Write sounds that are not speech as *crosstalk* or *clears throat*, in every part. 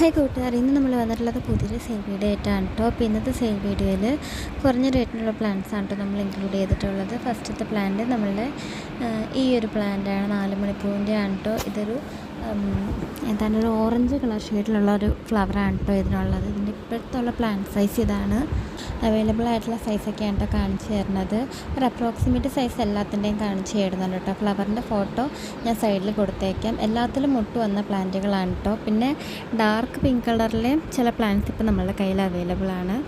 Hi കൂട്ടുകാർ ഇന്ന് നമ്മൾ വന്നിട്ടുള്ളത് പുതിയൊരു സെയിൽ വീഡിയോ ആയിട്ടാണ് കേട്ടോ അപ്പോൾ ഇന്നത്തെ സെയിൽ വീഡിയോയിൽ കുറഞ്ഞ റേറ്റിനുള്ള പ്ലാന്റ്സ് ആണ് കേട്ടോ നമ്മൾ ഇൻക്ലൂഡ് ചെയ്തിട്ടുള്ളത്. ഫസ്റ്റത്തെ പ്ലാന്റ് നമ്മളുടെ ഈ ഒരു പ്ലാന്റാണ് നാല് മണിപ്പൂവിന്റെ ആണ് കേട്ടോ ഇതൊരു എന്താണ് ഒരു ഓറഞ്ച് കളർ ഷെയ്ഡിലുള്ള ഒരു ഫ്ലവറാണ് കേട്ടോ ഇതിനുള്ളത്. ഇതിന്റെ ഇപ്പോഴത്തുള്ള പ്ലാന്റ് സൈസ് ഇതാണ്. അവൈലബിൾ ആയിട്ടുള്ള സൈസൊക്കെയാണ് കേട്ടോ കാണിച്ചു തരുന്നത്. ഒരു അപ്രോക്സിമേറ്റ് സൈസ് എല്ലാത്തിന്റെയും കാണിച്ചു തരുന്നുണ്ട് കേട്ടോ. ഫ്ലവറിന്റെ ഫോട്ടോ ഞാൻ സൈഡിൽ കൊടുത്തേക്കാം. എല്ലാത്തിലും മുട്ട് വന്ന പ്ലാന്റുകളാണ് കേട്ടോ. പിന്നെ ഡാർക്ക് പിങ്ക് കളറിലെ ചില പ്ലാന്റ്സ് ഇപ്പോൾ നമ്മളുടെ കയ്യിൽ അവൈലബിൾ ആണ്.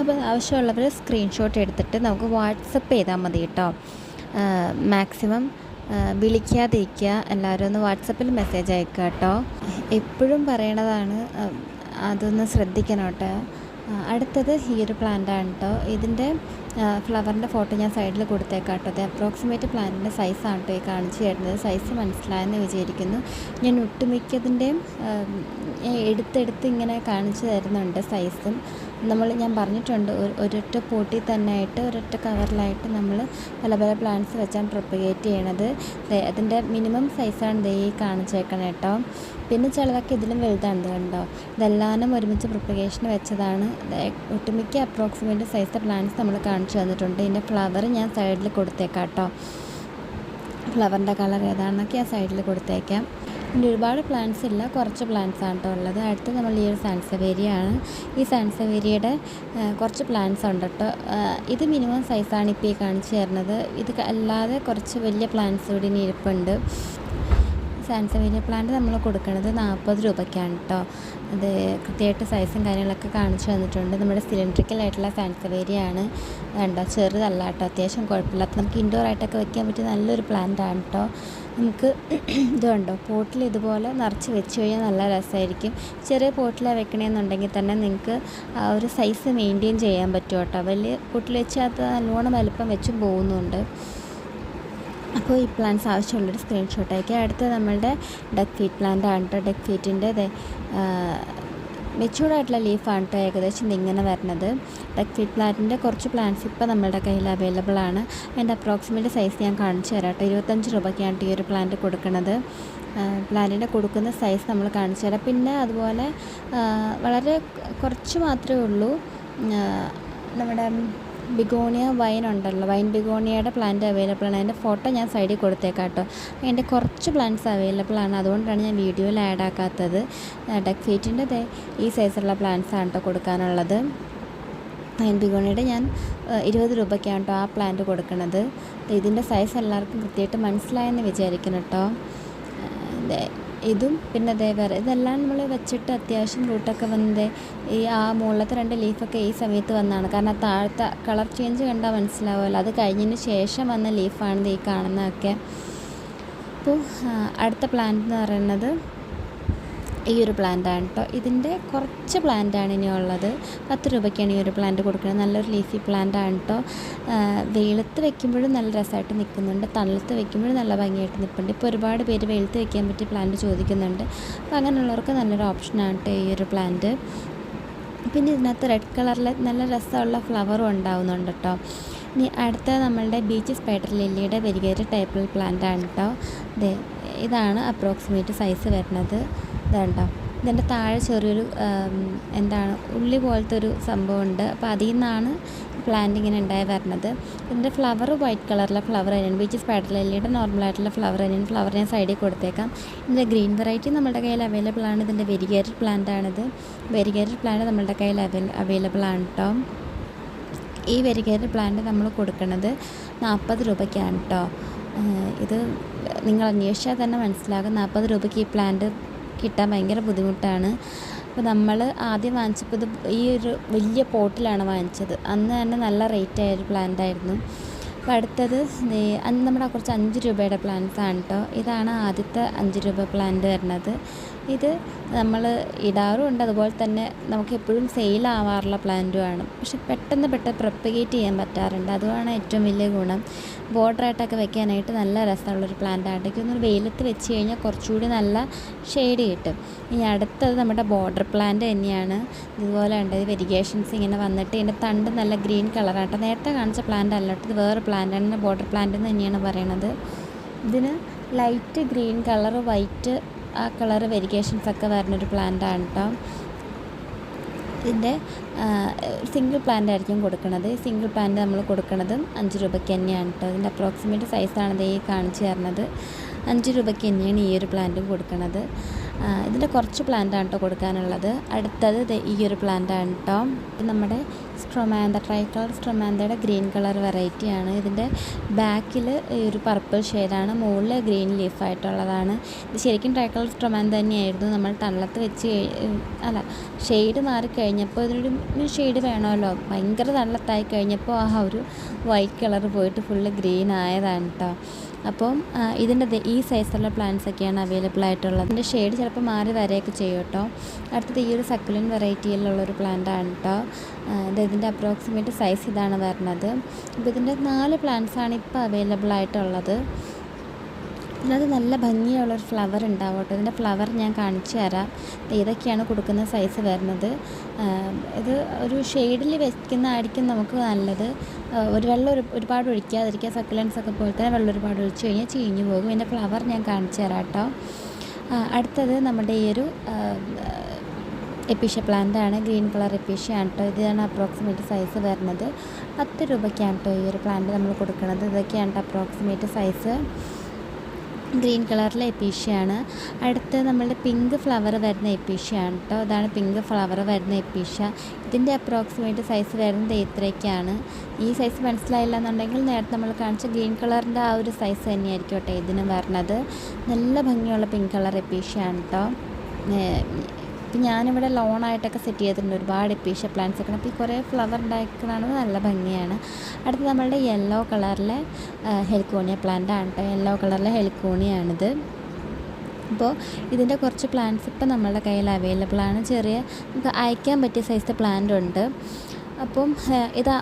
അപ്പോൾ ആവശ്യമുള്ളവർ സ്ക്രീൻഷോട്ട് എടുത്തിട്ട് നമുക്ക് വാട്സപ്പ് ചെയ്താൽ മതി കേട്ടോ. മാക്സിമം വിളിക്കാതിരിക്കുക. എല്ലാവരും ഒന്ന് വാട്സപ്പിൽ മെസ്സേജ് അയക്കുക കേട്ടോ. എപ്പോഴും പറയണതാണ് അതൊന്ന് ശ്രദ്ധിക്കണം കേട്ടോ. അടുത്തത് ഈ ഒരു പ്ലാന്റാണ് കേട്ടോ. ഇതിന്റെ ഫ്ലവറിന്റെ ഫോട്ടോ ഞാൻ സൈഡിൽ കൊടുത്തേക്കാം കേട്ടോ. അത് അപ്രോക്സിമേറ്റ് പ്ലാന്റിന്റെ സൈസാണ് കേട്ടോ ഈ കാണിച്ചു തരുന്നത്. സൈസ് മനസ്സിലായെന്ന് വിചാരിക്കുന്നു. ഞാൻ ഒട്ടുമിക്കതിന്റെയും എടുത്തെടുത്ത് ഇങ്ങനെ കാണിച്ചു തരുന്നുണ്ട് സൈസും നമ്മൾ ഞാൻ പറഞ്ഞിട്ടുണ്ട് ഒരു- ഒരൊറ്റ പോട്ടി തന്നെ ആയിട്ട് ഒരൊറ്റ കവറിലായിട്ട് നമ്മൾ പല പല പ്ലാന്റ്സ് വെച്ചാണ് പ്രൊപ്പഗേറ്റ് ചെയ്യണത്. അതിന്റെ മിനിമം സൈസാണ് ദേ ഈ കാണിച്ചേക്കണം കേട്ടോ പിന്നെ ചിലതൊക്കെ ഇതിലും വലുതാണ് കണ്ടോ? ഇതെല്ലാനും ഒരുമിച്ച് പ്രൊപ്പഗേഷന് വെച്ചതാണ്. ഒട്ടുമിക്ക അപ്രോക്സിമേറ്റ് സൈസ് പ്ലാന്റ്സ് നമ്മൾ കാണിച്ചു തന്നിട്ടുണ്ട്. ഇതിന്റെ ഫ്ലവർ ഞാൻ സൈഡിൽ കൊടുത്തേക്കാം കേട്ടോ ഫ്ലവറിന്റെ കളർ ഏതാണെന്നൊക്കെ ആ സൈഡിൽ കൊടുത്തേക്കാം. പിന്നെ ഒരുപാട് പ്ലാന്റ്സ് ഇല്ല. കുറച്ച് പ്ലാന്റ്സ് ആണ് കേട്ടോ ഉള്ളത്. അടുത്ത് നമ്മൾ ഈ ഒരു സാൻസവേരിയാണ് ഈ സാൻസവേരിയയുടെ കുറച്ച് പ്ലാന്റ്സ് ഉണ്ട് കേട്ടോ ഇത് മിനിമം സൈസാണ് ഇപ്പോൾ ഈ കാണിച്ചു തരുന്നത്. ഇത് അല്ലാതെ കുറച്ച് വലിയ പ്ലാന്റ്സ് ഇവിടെ ഇനി ഇരിപ്പുണ്ട്. സാൻസവേരിയ പ്ലാന്റ് നമ്മൾ കൊടുക്കുന്നത് നാൽപ്പത് രൂപയ്ക്കാണ് കേട്ടോ അത് കൃത്യമായിട്ട് സൈസും കാര്യങ്ങളൊക്കെ കാണിച്ചു തന്നിട്ടുണ്ട്. നമ്മുടെ സിലിണ്ട്രിക്കൽ ആയിട്ടുള്ള സാൻസവേരിയ ആണ്. വേണ്ട ചെറുതല്ല കേട്ടോ അത്യാവശ്യം കുഴപ്പമില്ലാത്ത നമുക്ക് ഇൻഡോർ ആയിട്ടൊക്കെ വെക്കാൻ പറ്റിയ നല്ലൊരു പ്ലാന്റ് ആണ് കേട്ടോ നമുക്ക് *clears throat* ഇത് കണ്ടോ? പോട്ടിൽ ഇതുപോലെ നിറച്ച് വെച്ച് കഴിഞ്ഞാൽ നല്ല രസമായിരിക്കും. ചെറിയ പോട്ടിലാണ് വെക്കണമെന്നുണ്ടെങ്കിൽ തന്നെ നിങ്ങൾക്ക് ആ ഒരു സൈസ് മെയിന്റെയിൻ ചെയ്യാൻ പറ്റും കേട്ടോ വലിയ പോട്ടിൽ വെച്ച് അത് നല്ലോണം വലുപ്പം വെച്ചും പോകുന്നുണ്ട്. അപ്പോൾ ഈ പ്ലാന്റ്സ് ആവശ്യമുള്ളൊരു സ്ക്രീൻഷോട്ട് അയക്കുക അടുത്ത നമ്മളുടെ ഡക്ക് ഫീറ്റ് പ്ലാന്റ് ആണ് കേട്ടോ ഡക്ക് ഫീറ്റിന്റെ അതെ മെച്ചൂർഡായിട്ടുള്ള ലീഫാണ് കേട്ടോ ഏകദേശം ഇങ്ങനെ വരുന്നത്. ഡക്ക് ഫീറ്റ് പ്ലാന്റിന്റെ കുറച്ച് പ്ലാന്റ്സ് ഇപ്പോൾ നമ്മളുടെ കയ്യിൽ അവൈലബിൾ ആണ്. അതിന്റെ അപ്രോക്സിമേറ്റ് സൈസ് ഞാൻ കാണിച്ചു തരാം കേട്ടോ ഇരുപത്തഞ്ച് രൂപയ്ക്കാണ് ഈ ഒരു പ്ലാന്റ് കൊടുക്കുന്നത്. പ്ലാന്റിന്റെ കൊടുക്കുന്ന സൈസ് നമ്മൾ കാണിച്ചു തരാം. പിന്നെ അതുപോലെ വളരെ കുറച്ച് മാത്രമേ ഉള്ളൂ. നമ്മുടെ ബിഗോണിയ വൈൻ ഉണ്ടല്ലോ. വൈൻ ബിഗോണിയയുടെ പ്ലാന്റ് അവൈലബിൾ ആണ്. അതിന്റെ ഫോട്ടോ ഞാൻ സൈഡിൽ കൊടുത്തേക്കാം കേട്ടോ. അതിന്റെ കുറച്ച് പ്ലാന്റ്സ് അവൈലബിൾ ആണ്. അതുകൊണ്ടാണ് ഞാൻ വീഡിയോയിൽ ആഡ് ആക്കാത്തത്. ഡക്ക് ഫീറ്റിന്റെ ഈ സൈസുള്ള പ്ലാന്റ്സ് ആണ് കേട്ടോ കൊടുക്കാനുള്ളത്. വൈൻ ബിഗോണിയുടെ ഞാൻ ഇരുപത് രൂപയ്ക്കാണ് കേട്ടോ ആ പ്ലാന്റ് കൊടുക്കുന്നത് ഇതിന്റെ സൈസ് എല്ലാവർക്കും കൃത്യമായിട്ട് മനസ്സിലായെന്ന് വിചാരിക്കുന്നു കേട്ടോ ഇതും പിന്നെ ദേ വേറെ ഇതെല്ലാം നമ്മൾ വെച്ചിട്ട് അത്യാവശ്യം റൂട്ടൊക്കെ വന്നത് ഈ ആ മുകളിലത്തെ രണ്ട് ലീഫൊക്കെ ഈ സമയത്ത് വന്നതാണ് കാരണം താഴത്തെ കളർ ചേഞ്ച് കണ്ടാൽ മനസ്സിലാവുമല്ലോ. അത് കഴിഞ്ഞതിന് ശേഷം വന്ന ലീഫാണ് ഈ കാണുന്നതൊക്കെ. അപ്പോൾ അടുത്ത പ്ലാന്റ് എന്ന് പറയുന്നത് ഈ ഒരു പ്ലാന്റാണ് കേട്ടോ ഇതിന്റെ കുറച്ച് പ്ലാന്റാണ് ഇനി ഉള്ളത്. പത്ത് രൂപയ്ക്കാണ് ഈ ഒരു പ്ലാന്റ് കൊടുക്കുന്നത്. നല്ലൊരു ലീഫി പ്ലാന്റാണ് കേട്ടോ വെയിലത്ത് വെക്കുമ്പോഴും നല്ല രസമായിട്ട് നിൽക്കുന്നുണ്ട്. തണലത്ത് വെക്കുമ്പോഴും നല്ല ഭംഗിയായിട്ട് നിൽപ്പുണ്ട്. ഇപ്പോൾ ഒരുപാട് പേര് വെയിലത്ത് വെക്കാൻ പറ്റിയ പ്ലാന്റ് ചോദിക്കുന്നുണ്ട്. അപ്പോൾ അങ്ങനെയുള്ളവർക്ക് നല്ലൊരു ഓപ്ഷനാണ് കേട്ടോ ഈ ഒരു പ്ലാന്റ്. പിന്നെ ഇതിനകത്ത് റെഡ് കളറിൽ നല്ല രസമുള്ള ഫ്ലവറും ഉണ്ടാവുന്നുണ്ട് കേട്ടോ ഇനി അടുത്ത നമ്മളുടെ ബീച്ച് സ്പൈഡർ ലില്ലിയുടെ വെരികേറ്റ് ടൈപ്പിൽ പ്ലാന്റ് ആണ് കേട്ടോ ഇതാണ് അപ്രോക്സിമേറ്റ് സൈസ് വരുന്നത്. ഇതുണ്ടോ ഇതിന്റെ താഴെ ചെറിയൊരു എന്താണ് ഉള്ളി പോലത്തെ ഒരു സംഭവമുണ്ട്. അപ്പോൾ അതിൽ നിന്നാണ് പ്ലാന്റ് ഇങ്ങനെ ഉണ്ടായി വരുന്നത്. ഇതിന്റെ ഫ്ലവർ വൈറ്റ് കളറിലെ ഫ്ലവർ തന്നെയാണ്. വിച്ച് സ്പൈഡർ ലില്ലിയുടെ നോർമലായിട്ടുള്ള ഫ്ലവർ തന്നെയാണ്. ഫ്ലവർ ഞാൻ സൈഡിൽ കൊടുത്തേക്കാം. ഇതിന്റെ ഗ്രീൻ വെറൈറ്റി നമ്മുടെ കയ്യിൽ അവൈലബിൾ ആണ്. ഇതിന്റെ വെരിഗേറ്റഡ് പ്ലാന്റ് ആണിത്. വെരിഗേറ്റഡ് പ്ലാന്റ് നമ്മുടെ കയ്യിൽ അവൈലബിൾ ആണ് കേട്ടോ ഈ വെരിഗേറ്റഡ് പ്ലാന്റ് നമ്മൾ കൊടുക്കുന്നത് നാൽപ്പത് രൂപയ്ക്കാണ് കേട്ടോ ഇത് നിങ്ങൾ അന്വേഷിച്ചാൽ തന്നെ മനസ്സിലാകും. നാൽപ്പത് രൂപയ്ക്ക് ഈ പ്ലാന്റ് കിട്ടാൻ ഭയങ്കര ബുദ്ധിമുട്ടാണ്. അപ്പോൾ നമ്മൾ ആദ്യം വാങ്ങിച്ചപ്പോൾ ഇത് ഈ ഒരു വലിയ പോട്ടിലാണ് വാങ്ങിച്ചത്. അന്ന് തന്നെ നല്ല റേറ്റ് ആയ ഒരു പ്ലാന്റ് ആയിരുന്നു. അപ്പോൾ അടുത്തത് അന്ന് നമ്മുടെ കുറച്ച് അഞ്ച് രൂപയുടെ പ്ലാന്റ്സ് ആണ് കേട്ടോ ഇതാണ് ആദ്യത്തെ അഞ്ച് രൂപ പ്ലാന്റ് വരുന്നത്. ഇത് നമ്മൾ ഇടാറുമുണ്ട്. അതുപോലെ തന്നെ നമുക്ക് എപ്പോഴും സെയിൽ ആവാറുള്ള പ്ലാന്റുമാണ് പക്ഷെ പെട്ടെന്ന് പെട്ടെന്ന് പ്രൊപ്പഗേറ്റ് ചെയ്യാൻ പറ്റാറുണ്ട്. അതുമാണ് ഏറ്റവും വലിയ ഗുണം. ബോർഡറായിട്ടൊക്കെ വെക്കാനായിട്ട് നല്ല രസമുള്ളൊരു പ്ലാന്റ് ആണ്. എനിക്കൊന്ന് വെയിലത്ത് വെച്ച് കഴിഞ്ഞാൽ കുറച്ചുകൂടി നല്ല ഷെയ്ഡ് കിട്ടും. ഇനി അടുത്തത് നമ്മുടെ ബോർഡർ പ്ലാന്റ് തന്നെയാണ്. ഇതുപോലെ ഉണ്ട്. വെരിഗേഷൻസ് ഇങ്ങനെ വന്നിട്ട് ഇതിന്റെ തണ്ട് നല്ല ഗ്രീൻ കളറാണ് കേട്ടോ നേരത്തെ കാണിച്ച പ്ലാന്റ് അല്ല ഇത് വേറെ പ്ലാന്റാണ് ബോർഡർ പ്ലാന്റ് എന്ന് തന്നെയാണ് പറയണത്. ഇതിന് ലൈറ്റ് ഗ്രീൻ കളർ വൈറ്റ് ആ കളർ വെരിഗേഷൻസ് ഒക്കെ വരുന്നൊരു ആണ് കേട്ടോ ഇതിന്റെ സിംഗിൾ പ്ലാന്റ് ആയിരിക്കും കൊടുക്കുന്നത് സിംഗിൾ പ്ലാന്റ് നമ്മൾ കൊടുക്കുന്നത് അഞ്ച് രൂപയ്ക്ക് തന്നെയാണ് കേട്ടോ ഇതിന്റെ അപ്രോക്സിമേറ്റ് സൈസാണ് ദേ ഈ കാണിച്ചു തരുന്നത് അഞ്ച് രൂപയ്ക്ക് തന്നെയാണ് ഈ ഒരു പ്ലാന്റും കൊടുക്കുന്നത് ഇതിന്റെ കുറച്ച് ആണ് കേട്ടോ കൊടുക്കാനുള്ളത്. അടുത്തത് ഈ ഒരു പ്ലാന്റാണ് കേട്ടോ ഇത് നമ്മുടെ സ്ട്രൊമാന്ത ട്രൈ കളർ സ്ട്രൊമാന്തയുടെ ഗ്രീൻ കളർ വെറൈറ്റിയാണ് ഇതിന്റെ ബാക്കിൽ ഒരു പർപ്പിൾ ഷെയ്ഡാണ് മുകളിൽ ഗ്രീൻ ലീഫായിട്ടുള്ളതാണ് ഇത് ശരിക്കും ട്രൈ കളർ സ്ട്രൊമാന്ത തന്നെയായിരുന്നു. നമ്മൾ ടണലത്ത് വെച്ച് അല്ല ഷെയ്ഡ് മാറിക്കഴിഞ്ഞപ്പോൾ ഇതിനൊരു ഷെയ്ഡ് വേണമല്ലോ. ഭയങ്കര തണലത്തായി കഴിഞ്ഞപ്പോൾ ആ ഒരു വൈറ്റ് കളർ പോയിട്ട് ഫുള്ള് ഗ്രീൻ ആയതാണ് കേട്ടോ അപ്പം ഇതിന്റെ ഈ സൈസുള്ള പ്ലാന്റ്സ് ഒക്കെയാണ് അവൈലബിൾ ആയിട്ടുള്ളത്. ഇതിന്റെ ഷെയ്ഡ് ചിലപ്പോൾ മാറി വരെയൊക്കെ ചെയ്യും കേട്ടോ അടുത്തത് ഈ ഒരു സക്കുലൻ വെറൈറ്റിയിലുള്ളൊരു പ്ലാന്റ് ആണ് കേട്ടോ ഇതിന്റെ അപ്രോക്സിമേറ്റ് സൈസ് ഇതാണ് വരുന്നത് അപ്പോൾ ഇതിന്റെ നാല് പ്ലാന്റ്സ് ആണ് ഇപ്പോൾ അവൈലബിൾ ആയിട്ടുള്ളത്. ഇതിനകത്ത് നല്ല ഭംഗിയുള്ളൊരു ഫ്ലവർ ഉണ്ടാവും കേട്ടോ. ഇതിന്റെ ഫ്ലവർ ഞാൻ കാണിച്ചു തരാം. ഏതൊക്കെയാണ് കൊടുക്കുന്ന സൈസ് വരുന്നത്. ഇത് ഒരു ഷെയ്ഡിൽ വെക്കുന്നതായിരിക്കും നമുക്ക് നല്ലത്. ഒരു വെള്ളം ഒരു ഒരുപാട് ഒഴിക്കാതിരിക്കുക. സക്കുലൻസ് ഒക്കെ പോലെ തന്നെ വെള്ളം ഒരുപാട് ഒഴിച്ച് കഴിഞ്ഞാൽ ചീഞ്ഞു പോകും. ഇതിന്റെ ഫ്ലവർ ഞാൻ കാണിച്ചു തരാം കേട്ടോ. അടുത്തത് നമ്മുടെ ഈ ഒരു എപ്പീഷ്യ ആണ് ഗ്രീൻ കളർ എപ്പീഷ്യ ആണ് കേട്ടോ ഇതാണ് അപ്രോക്സിമേറ്റ് സൈസ് വരുന്നത്. പത്ത് രൂപയ്ക്കാണ് കേട്ടോ ഈ ഒരു പ്ലാന്റ് നമ്മൾ കൊടുക്കുന്നത്. ഇതൊക്കെയാണ് കേട്ടോ അപ്രോക്സിമേറ്റ് സൈസ് ഗ്രീൻ കളറിലെ എപ്പീഷ്യയാണ് അടുത്ത് നമ്മളുടെ പിങ്ക് ഫ്ലവർ വരുന്ന എപ്പീഷ്യയാണ് കേട്ടോ ഇതാണ് പിങ്ക് ഫ്ലവർ വരുന്ന എപ്പീഷ്യ ഇതിന്റെ അപ്രോക്സിമേറ്റ് സൈസ് വരുന്നത് ഇത്രയൊക്കെയാണ് ഈ സൈസ് മനസ്സിലായില്ല എന്നുണ്ടെങ്കിൽ നേരത്തെ നമ്മൾ കാണിച്ച ഗ്രീൻ കളറിന്റെ ആ ഒരു സൈസ് തന്നെയായിരിക്കും കേട്ടോ ഇതിന് വരണത് നല്ല ഭംഗിയുള്ള പിങ്ക് കളർ എപ്പീഷ്യയാണ് കേട്ടോ ഇപ്പം ഞാനിവിടെ ലോണായിട്ടൊക്കെ സെറ്റ് ചെയ്തിട്ടുണ്ട്. ഒരുപാട് എപ്പീഷ്യ പ്ലാന്റ്സ് ഒക്കെ അപ്പോൾ ഈ കുറേ ഫ്ലവർ ഉണ്ടാക്കുന്നത് നല്ല ഭംഗിയാണ്. അടുത്ത് നമ്മളുടെ യെല്ലോ കളറിലെ ഹെലിക്കോണിയ പ്ലാന്റ് ആണ് കേട്ടോ യെല്ലോ കളറിലെ ഹെലിക്കോണിയാണിത്. അപ്പോൾ ഇതിന്റെ കുറച്ച് പ്ലാന്റ്സ് ഇപ്പം നമ്മളുടെ കയ്യിൽ അവൈലബിൾ ആണ്. ചെറിയ നമുക്ക് അയക്കാൻ പറ്റിയ സൈസ് പ്ലാന്റ് ഉണ്ട്. അപ്പം ഇത്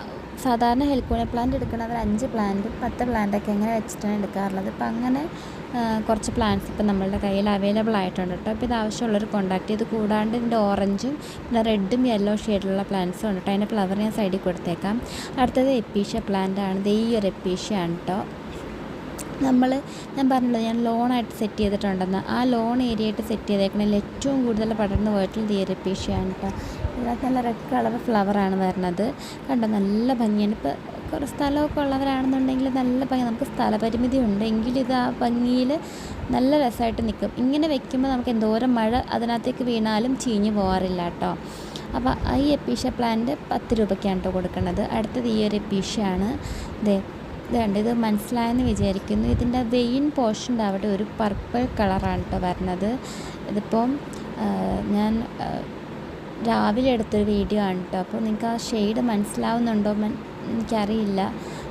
സാധാരണ ഹെലിക്കോണിയ പ്ലാന്റ് എടുക്കണവർ അഞ്ച് പ്ലാന്റ് പത്ത് പ്ലാന്റൊക്കെ എങ്ങനെ വെച്ചിട്ടാണ് എടുക്കാറുള്ളത്? അപ്പം അങ്ങനെ കുറച്ച് പ്ലാന്റ്സ് ഇപ്പം നമ്മളുടെ കയ്യിൽ അവൈലബിൾ ആയിട്ടുണ്ട് കേട്ടോ അപ്പോൾ ഇത് ആവശ്യമുള്ളവർ കോൺടാക്ട് ചെയ്ത് കൂടാണ്ട് ഇതിന്റെ ഓറഞ്ചും പിന്നെ റെഡും യെല്ലോ ഷെയ്ഡിലുള്ള പ്ലാന്റ്സും ഉണ്ട് കേട്ടോ അതിന്റെ ഫ്ലവർ ഞാൻ സൈഡിൽ കൊടുത്തേക്കാം. അടുത്തത് എപ്പീഷ്യ പ്ലാന്റ് ആണ്. ഇത് ഈ ഒരു എപ്പീഷ്യ ആണ് കേട്ടോ നമ്മൾ ഞാൻ പറഞ്ഞല്ലോ ഞാൻ ലോണായിട്ട് സെറ്റ് ചെയ്തിട്ടുണ്ടെന്ന്. ആ ലോൺ ഏരിയ ആയിട്ട് സെറ്റ് ചെയ്തേക്കണതിൽ ഏറ്റവും കൂടുതൽ പടർന്നു പോയിട്ടുള്ള എപ്പീഷ്യാണ് കേട്ടോ ഇതിനകത്ത് നല്ല റെഡ് കളർ ഫ്ലവറാണ് വരുന്നത്. കണ്ടോ നല്ല ഭംഗിയാണ്. ഇപ്പോൾ കുറേ സ്ഥലമൊക്കെ ഉള്ളവരാണെന്നുണ്ടെങ്കിൽ നല്ല ഭംഗി നമുക്ക് സ്ഥലപരിമിതി ഉണ്ട്. എങ്കിലും ഇത് ആ ഭംഗിയിൽ നല്ല രസമായിട്ട് നിൽക്കും. ഇങ്ങനെ വെക്കുമ്പോൾ നമുക്ക് എന്തോരം മഴ അതിനകത്തേക്ക് വീണാലും ചീഞ്ഞു പോകാറില്ല കേട്ടോ. അപ്പോൾ ഈ എപ്പീഷ പ്ലാന്റ് പത്ത് രൂപയ്ക്കാണ് കേട്ടോ കൊടുക്കുന്നത്. അടുത്തത് ഈ ഒരു എപ്പീഷയാണ്. ഇതേ ഇത് കണ്ട് ഇത് മനസ്സിലായെന്ന് വിചാരിക്കുന്നു. ഇതിന്റെ വെയിൻ പോർഷന്റെ അവിടെ ഒരു പർപ്പിൾ കളറാണ് കേട്ടോ വരുന്നത്. ഇതിപ്പം ഞാൻ രാവിലെ എടുത്തൊരു വീഡിയോ ആണ് കേട്ടോ. അപ്പോൾ നിങ്ങൾക്ക് ആ ഷെയ്ഡ് മനസ്സിലാവുന്നുണ്ടോ? എനിക്കറിയില്ല.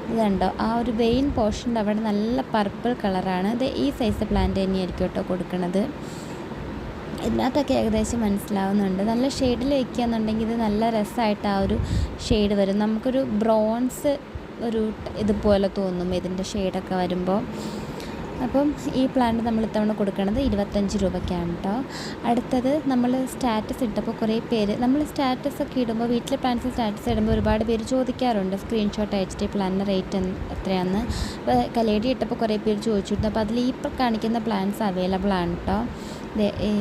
ഇത് കണ്ടോ? ആ ഒരു വെയിൻ പോർഷന്റെ അവിടെ നല്ല പർപ്പിൾ കളറാണ് ഇത് ഈ സൈസ് പ്ലാന്റ് തന്നെയായിരിക്കും കേട്ടോ കൊടുക്കുന്നത് ഇതിനകത്തൊക്കെ ഏകദേശം മനസ്സിലാവുന്നുണ്ട്. നല്ല ഷെയ്ഡിൽ വെക്കുകയെന്നുണ്ടെങ്കിൽ ഇത് നല്ല രസമായിട്ട് ആ ഒരു ഷെയ്ഡ് വരും. നമുക്കൊരു ബ്രോൺസ് ഒരു ഇതുപോലെ തോന്നും ഇതിന്റെ ഷെയ്ഡൊക്കെ വരുമ്പോൾ. അപ്പം ഈ പ്ലാന്റ് നമ്മൾ ഇത്തവണ കൊടുക്കുന്നത് ഇരുപത്തഞ്ച് രൂപയ്ക്കാണ് കേട്ടോ അടുത്തത് നമ്മൾ സ്റ്റാറ്റസ് ഇട്ടപ്പോൾ കുറേ പേര് നമ്മൾ സ്റ്റാറ്റസ് ഒക്കെ ഇടുമ്പോൾ വീട്ടിലെ പ്ലാന്റ്സ് സ്റ്റാറ്റസ് ഇടുമ്പോൾ ഒരുപാട് പേര് ചോദിക്കാറുണ്ട്. സ്ക്രീൻഷോട്ട് അയച്ചിട്ട് ഈ പ്ലാനിന്റെ റേറ്റ് എത്രയാണെന്ന് അപ്പോൾ കലേഡി ഇട്ടപ്പോൾ കുറേ പേര് ചോദിച്ചിരുന്നു. അപ്പോൾ അതിൽ ഈ കാണിക്കുന്ന പ്ലാൻസ് അവൈലബിൾ ആണ് കേട്ടോ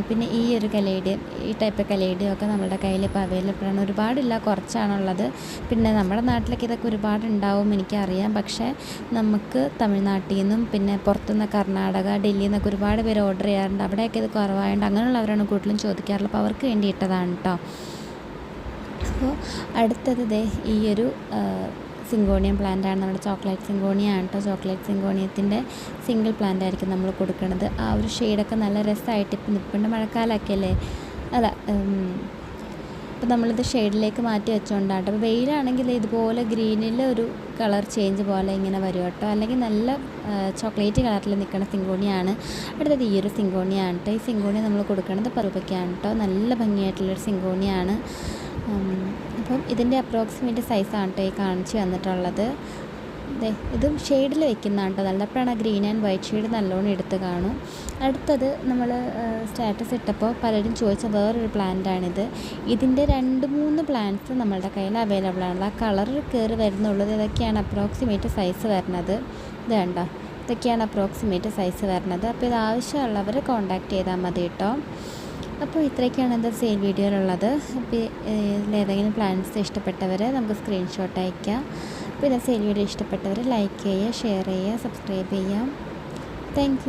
പിന്നെ ഈ ഒരു കലേഡിയം ഈ ടൈപ്പ് കലേഡിയം ഒക്കെ നമ്മുടെ കയ്യിൽ ഇപ്പോൾ അവൈലബിൾ ആണ്. ഒരുപാടില്ല കുറച്ചാണുള്ളത്. പിന്നെ നമ്മുടെ നാട്ടിലൊക്കെ ഇതൊക്കെ ഒരുപാട് ഉണ്ടാവും എനിക്കറിയാം. പക്ഷേ നമുക്ക് തമിഴ്നാട്ടിൽ നിന്നും പിന്നെ പുറത്തുനിന്ന് കർണാടക ഡൽഹിയിൽ നിന്നൊക്കെ ഒരുപാട് പേര് ഓർഡർ ചെയ്യാറുണ്ട്. അവിടെയൊക്കെ ഇത് കുറവായതുകൊണ്ട് അങ്ങനെയുള്ളവരാണ് കൂടുതലും ചോദിക്കാറുള്ളത്. അപ്പോൾ അവർക്ക് വേണ്ടി ഇട്ടതാണ് കേട്ടോ അപ്പോൾ അടുത്തത് ഈ ഒരു സിങ്കോണിയം പ്ലാന്റ് ആണ്. നമ്മുടെ ചോക്ലേറ്റ് സിങ്കോണിയ ആണ് കേട്ടോ. ചോക്ലേറ്റ് സിങ്കോണിയത്തിന്റെ സിംഗിൾ പ്ലാന്റ് ആയിരിക്കും നമ്മൾ കൊടുക്കുന്നത് ആ ഒരു ഷെയ്ഡൊക്കെ നല്ല രസമായിട്ട് ഇപ്പം നിൽപ്പുണ്ട് മഴക്കാലമൊക്കെ അല്ലേ? അല്ല അപ്പോൾ നമ്മളിത് ഷെയ്ഡിലേക്ക് മാറ്റി വെച്ചുകൊണ്ടാണ് അപ്പോൾ വെയിലാണെങ്കിൽ ഇതുപോലെ ഗ്രീനിൽ ഒരു കളർ ചേഞ്ച് പോലെ ഇങ്ങനെ വരും കേട്ടോ. അല്ലെങ്കിൽ നല്ല ചോക്ലേറ്റ് കളറിൽ നിൽക്കുന്ന സിങ്കോണിയാണ്. അടുത്തത് ഈ ഒരു സിങ്കോണിയാണ് കേട്ടോ. ഈ സിങ്കോണി നമ്മൾ കൊടുക്കുന്നത് പറുപയ്ക്കാണ് കേട്ടോ. നല്ല ഭംഗിയായിട്ടുള്ളൊരു സിങ്കോണിയാണ്. അപ്പം ഇതിന്റെ അപ്രോക്സിമേറ്റ് സൈസാണ് കേട്ടോ ഈ കാണിച്ച് തന്നിട്ടുള്ളത്. ഇതും ഷെയ്ഡിൽ വെക്കുന്നതാണ് കേട്ടോ നല്ലപ്പോഴാണ് ഗ്രീൻ ആൻഡ് വൈറ്റ് ഷെയ്ഡ് നല്ലോണം എടുത്ത് കാണും. അടുത്തത് നമ്മൾ സ്റ്റാറ്റസ് ഇട്ടപ്പോൾ പലരും ചോദിച്ച വേറൊരു പ്ലാന്റാണിത് ഇതിന്റെ രണ്ട് മൂന്ന് പ്ലാന്റ്സ് നമ്മളുടെ കയ്യിൽ അവൈലബിൾ ആണ്. ആ കളർ കയറി വരുന്നുള്ളത് ഇതൊക്കെയാണ് അപ്രോക്സിമേറ്റ് സൈസ് വരുന്നത് ഇത് കണ്ടോ? ഇതൊക്കെയാണ് അപ്രോക്സിമേറ്റ് സൈസ് വരുന്നത് അപ്പോൾ ഇത് ആവശ്യമുള്ളവർ കോൺടാക്റ്റ് ചെയ്താൽ മതി കേട്ടോ അപ്പോൾ ഇത്രയൊക്കെയാണ് എന്റെ സെയിൽ വീഡിയോയിലുള്ളത്. അപ്പോൾ ഇതിലേതെങ്കിലും പ്ലാൻസ് ഇഷ്ടപ്പെട്ടവർ നമുക്ക് സ്ക്രീൻഷോട്ട് അയക്കാം. അപ്പോൾ ഇതാ സെയിൽ വീഡിയോ ഇഷ്ടപ്പെട്ടവർ ലൈക്ക് ചെയ്യുക ഷെയർ ചെയ്യുക സബ്സ്ക്രൈബ് ചെയ്യാം താങ്ക്